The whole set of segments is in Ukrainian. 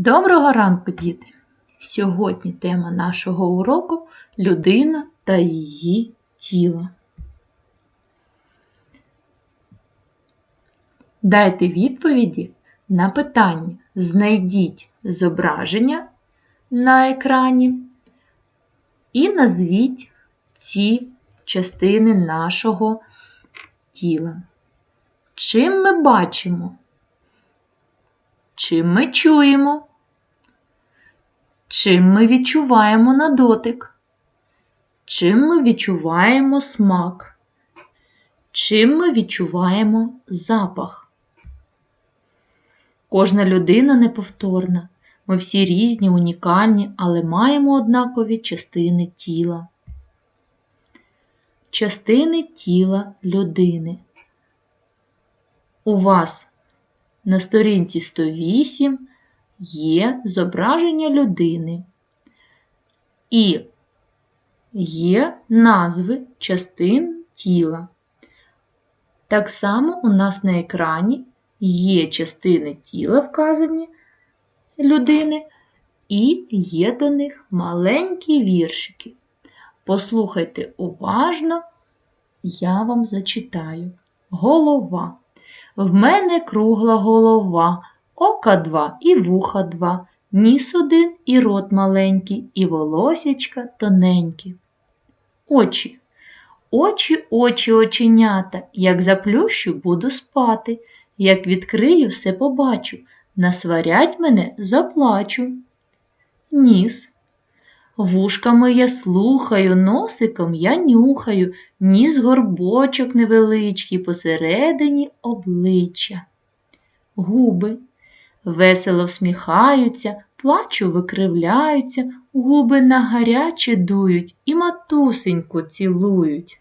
Доброго ранку, діти! Сьогодні тема нашого уроку людина та її тіло. Дайте відповіді на питання. Знайдіть зображення на екрані і назвіть ці частини нашого тіла. Чим ми бачимо? Чим ми чуємо? Чим ми відчуваємо на дотик? Чим ми відчуваємо смак? Чим ми відчуваємо запах? Кожна людина неповторна. Ми всі різні, унікальні, але маємо однакові частини тіла. Частини тіла людини. У вас на сторінці 108 є зображення людини і є назви частин тіла. Так само у нас на екрані є частини тіла вказані людини, і є до них маленькі віршики. Послухайте уважно, я вам зачитаю. Голова. В мене кругла голова, ока два і вуха два, ніс один і рот маленький, і волосячка тоненькі. Очі. Очі, очі, оченята, як заплющу, буду спати, як відкрию, все побачу, насварять мене заплачу. Ніс. Вушками я слухаю, носиком я нюхаю, ніс горбочок невеличкий посередині обличчя. Губи весело всміхаються, плачу викривляються, губи на гаряче дують і матусеньку цілують.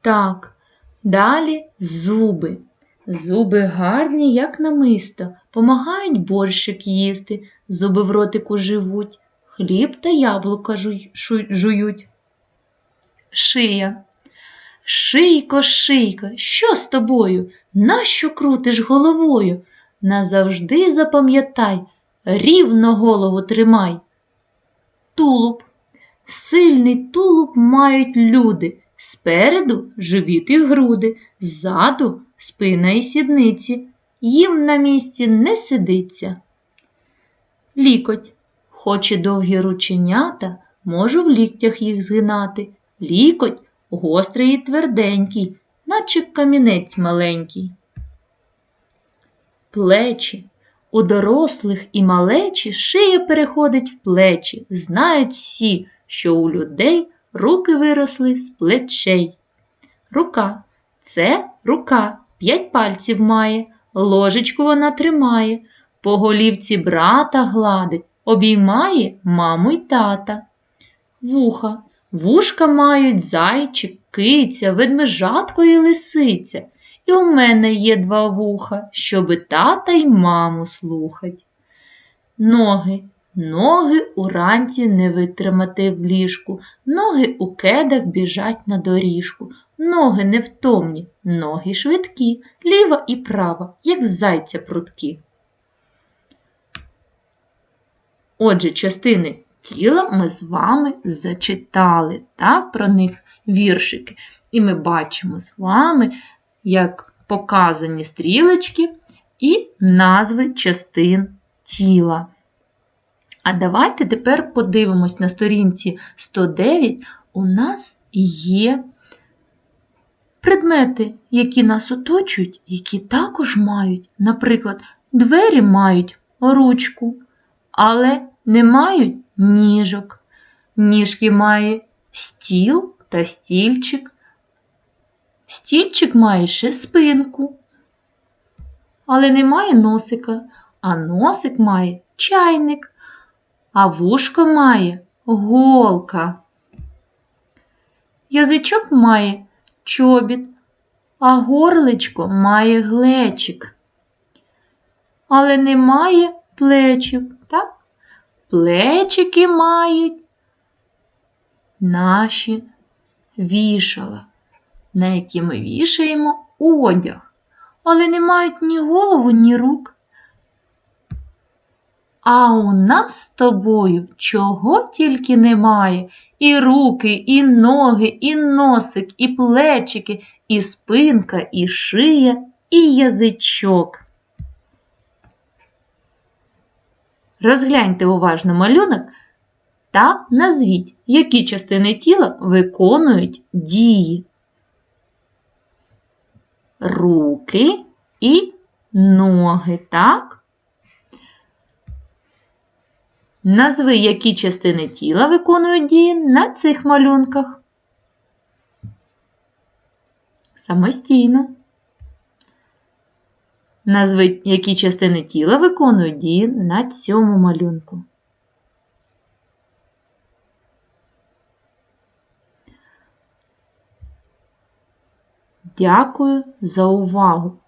Так, далі зуби. Зуби гарні, як намисто, помагають борщик їсти, зуби в ротику живуть, хліб та яблука жують. Шия. Шийко, шийко, що з тобою? Нащо крутиш головою? Назавжди запам'ятай, рівно голову тримай. Тулуб. Сильний тулуб мають люди. Спереду живіт і груди, ззаду спина і сідниці. Їм на місці не сидиться. Лікоть. Хоч і довгі рученята, можу в ліктях їх згинати. Лікоть гострий і тверденький, наче камінець маленький. Плечі. У дорослих і малечі шия переходить в плечі. Знають всі, що у людей руки виросли з плечей. Рука це рука, п'ять пальців має, ложечку вона тримає, по голівці брата гладить, обіймає маму й тата. Вуха. Вушка мають зайчик, киця, ведмежатко і лисиця. І у мене є два вуха, щоби тата й маму слухать. Ноги. Ноги уранці не витримати в ліжку, ноги у кедах біжать на доріжку, ноги невтомні, ноги швидкі, ліва і права, як зайця пруткі. Отже, частини тіла ми з вами зачитали, так, про них віршики. І ми бачимо з вами, як показані стрілочки і назви частин тіла. А давайте тепер подивимось на сторінці 109. У нас є предмети, які нас оточують, які також мають, наприклад, двері мають ручку, але не мають ніжок. Ніжки має стіл та стільчик. Стільчик має ще спинку, але не має носика, а носик має чайник, а вушко має голка. Язичок має чобіт, а горличко має глечик. Але не має плечів? Плечики мають наші вішала. на які ми вішаємо одяг, але не мають ні голову, ні рук. А у нас з тобою чого тільки немає. І руки, і ноги, і носик, і плечики, і спинка, і шия, і язичок. Розгляньте уважно малюнок та назвіть, які частини тіла виконують дії. Руки і ноги, так? Назви, які частини тіла виконують дії на цих малюнках. Самостійно. Назви, які частини тіла виконують дії на цьому малюнку. Дякую за увагу!